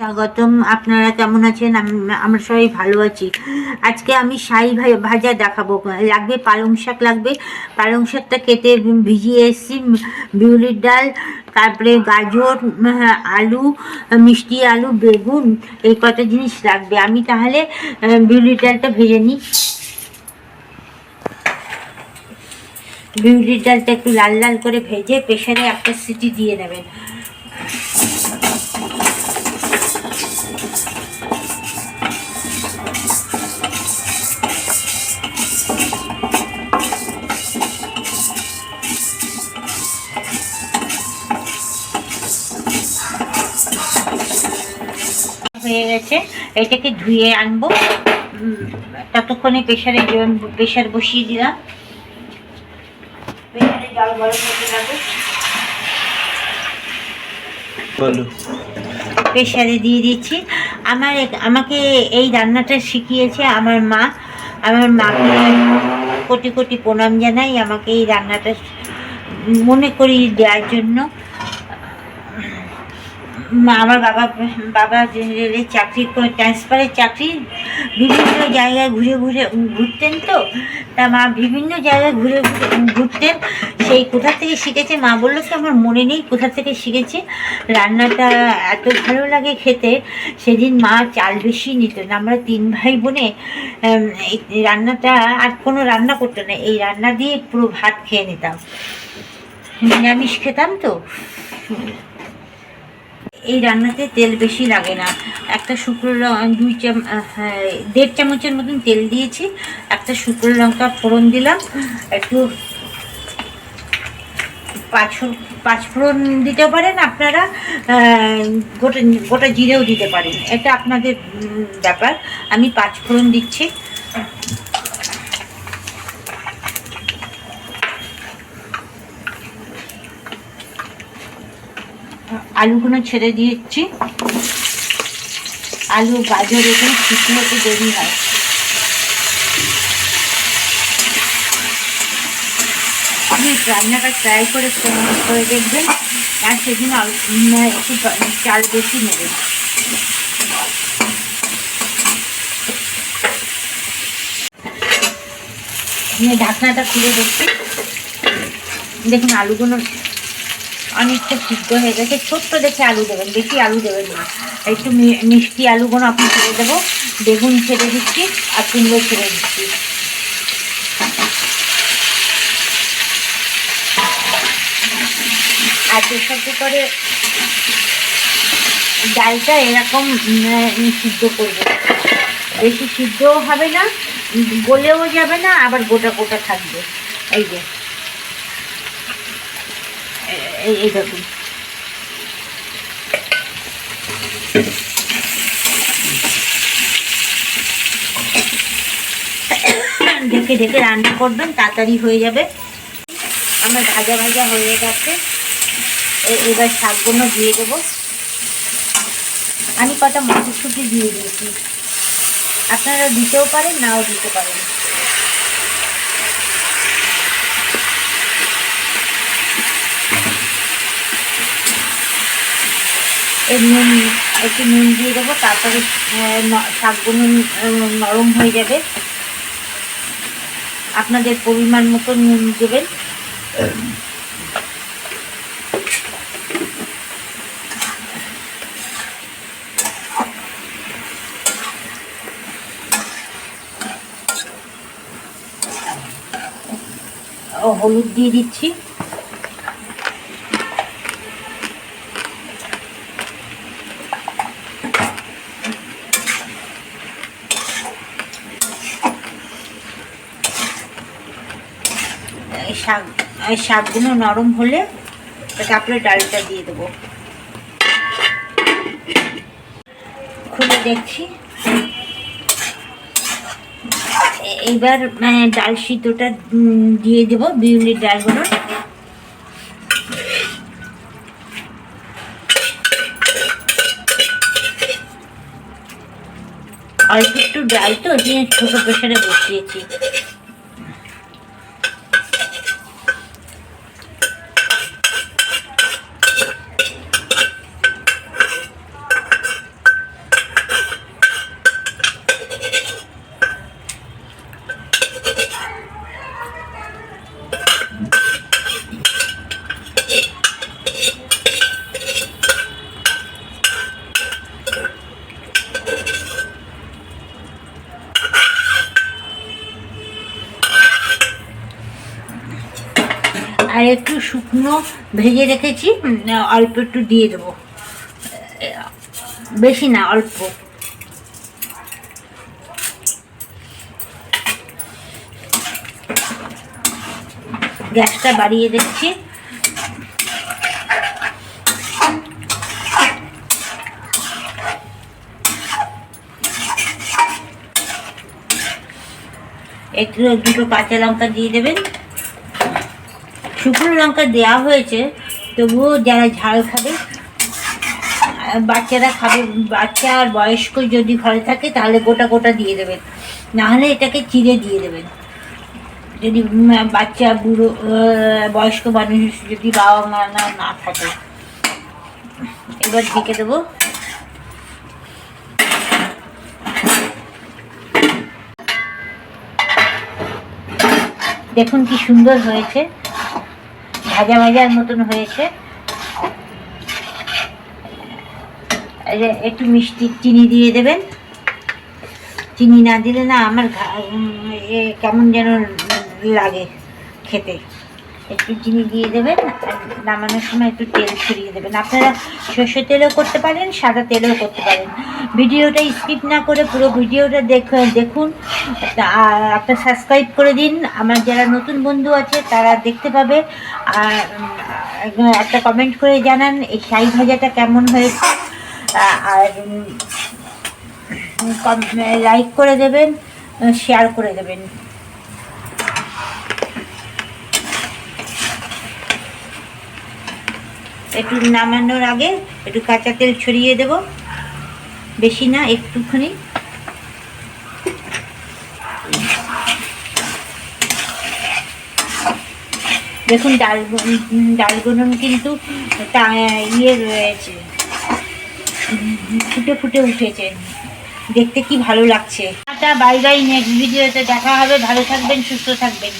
স্বাগতম। আপনারা কেমন আছেন? আমরা সবাই ভালো আছি। আজকে আমি ভা- ভাজা দেখাবো। লাগবে পালং শাক লাগবে। পালং শাকটা কেটে ভিজিয়ে এসেছি। বিউলির ডাল, তারপরে গাজর আলু, মিষ্টি আলু, বেগুন, এই কটা জিনিস লাগবে। আমি তাহলে বিউলির ডালটা ভেজে নিই। বিউলির ডালটা একটু লাল লাল করে ভেজে প্রেশারে একটা সিটি দিয়ে নেবেন। হয়ে গেছে এটাকে ধুয়ে আনব। ততক্ষণে প্রেশারে প্রেশার বসিয়ে দিলাম। প্রেশারে জল গরম হতে লাগবে বলো। প্রেশারে দিয়ে দিচ্ছি। আমার আমাকে এই রান্নাটা শিখিয়েছে আমার মা। আমার মাকে কোটি কোটি প্রণাম জানাই আমাকে এই রান্নাটা মনে করি দেওয়ার জন্য। আমার বাবা বাবা রেলের চাকরি ট্রান্সফারের চাকরি, বিভিন্ন জায়গায় ঘুরে ঘুরে ঘুরতেন তো। তা মা বিভিন্ন জায়গায় ঘুরে ঘুরে ঘুরতেন। সেই কোথা থেকে শিখেছে? মা বলল কি আমার মনে নেই কোথা থেকে শিখেছে। রান্নাটা এত ভালো লাগে খেতে। সেদিন মা চাল বেশি নিত। না আমরা তিন ভাই বোনে রান্নাটা আর কোনো রান্না করতো না। এই রান্না দিয়ে পুরো ভাত খেয়ে নিতাম। নিরামিষ খেতাম তো। এই রান্নাতে তেল বেশি লাগে না। একটা শুকনো দুই চাম হ্যাঁ, দেড় চামচের মতন তেল দিয়েছি। একটা শুকনো লঙ্কা ফোড়ন দিলাম। একটু পাঁচ পাঁচ ফোড়ন দিতে পারেন আপনারা। গোটা গোটা জিরেও দিতে পারেন। এটা আপনাদের ব্যাপার। আমি পাঁচ ফোড়ন দিচ্ছি। আলুগুলো ছেড়ে দিয়েছি। আলু গাজর এখানে সিদ্ধ হতে দেরি হয়। আপনি রান্নাটা ট্রাই করে করে দেখবেন। আর সেদিন একটু চাল বেশি নেবেন নিয়ে ঢাকনাটা খুলে দেখছি। দেখুন, আলুগুলো অনেকটা সিদ্ধ হয়ে গেছে। ছোট্ট দেখে আলু দেবেন বেশি আলু দেবেন না। একটু মিষ্টি আলুগুলো আপনি ছেড়ে দেবো। বেগুন ছেড়ে দিচ্ছি আর কুমড়ো ছেড়ে দিচ্ছি। আর প্রেশার কুকারে ডালটা এরকম উম, সিদ্ধ করব। বেশি সিদ্ধও হবে না গলেও যাবে না আবার গোটা গোটা থাকবে। এই যে। এই এই দেখুন ঢেকে ঢেকে রান্না করবেন, তাড়াতাড়ি হয়ে যাবে। আমার ভাজা ভাজা হয়ে গেছে। এবার শাকগুলো দিয়ে দেবো। আমি কটা মটরশুঁটি দিয়ে দিয়েছি। আপনারা দিতেও পারেন, নাও দিতে পারেন। নুন, একটু নুন দিয়ে দেবো, তারপরে শাকগুলো নরম হয়ে যাবে আপনাদের পরিমাণ মতো নুন দেবেন। হলুদ দিয়ে দিচ্ছি। এই শাক, এই শাকগুলো নরম হলে তারপরে ডালটা দিয়ে দেবো। খুলে দেখছি। এ- এইবার মানে ডাল সিদ্ধটা দিয়ে দেবো বিউলির ডালগুলো অল্প একটু ডাল তো দিয়ে ছোটো প্রেশারে বসিয়েছি। একটু শুকনো ভেজে রেখেছি অল্প একটু দিয়ে দেবো। বেশি না, অল্প। গ্যাসটা বাড়িয়ে দিচ্ছি। একটু দুটো কাঁচা লঙ্কা দিয়ে দেবেন। শুকনো লঙ্কা দেওয়া হয়েছে, তবুও যারা ঝাল খাবে বাচ্চারা খাবে, বাচ্চা আর বয়স্ক যদি ঘরে থাকে, তাহলে গোটা গোটা দিয়ে দেবেন। নাহলে এটাকে চিড়ে দিয়ে দেবেন। যদি বাচ্চা, বুড়ো বয়স্ক মানুষ যদি বাবা মা না না থাকে। এবার ঢেকে দেবো। দেখুন কি সুন্দর হয়েছে। ভাজা ভাজার মতন হয়েছে। একটু মিষ্টি চিনি দিয়ে দেবেন। চিনি না দিলে না আমার কেমন যেন লাগে খেতে। একটু চিনি দিয়ে দেবেন নামানোর সময় একটু তেল ছড়িয়ে দেবেন। আপনারা সর্ষের তেলও করতে পারেন, সাদা তেলও করতে পারেন। ভিডিওটা স্কিপ না করে পুরো ভিডিওটা দেখ, দেখুন আপনার সাবস্ক্রাইব করে দিন। আমার যারা নতুন বন্ধু আছে, তারা দেখতে পাবে। আর একটা কমেন্ট করে জানান, এই শাহি ভাজাটা কেমন হয়েছে। আর লাইক করে দেবেন শেয়ার করে দেবেন। একটু নামানোর আগে একটু কাঁচা তেল ছড়িয়ে দেব। বেশি না, একটুখানি। দেখুন, ডাল ডালগুলো কিন্তু ইয়ে রয়েছে। ফুটে ফুটে উঠেছে। দেখতে কি ভালো লাগছে। বাই বাই নেক্সট ভিডিওতে দেখা হবে। ভালো থাকবেন, সুস্থ থাকবেন।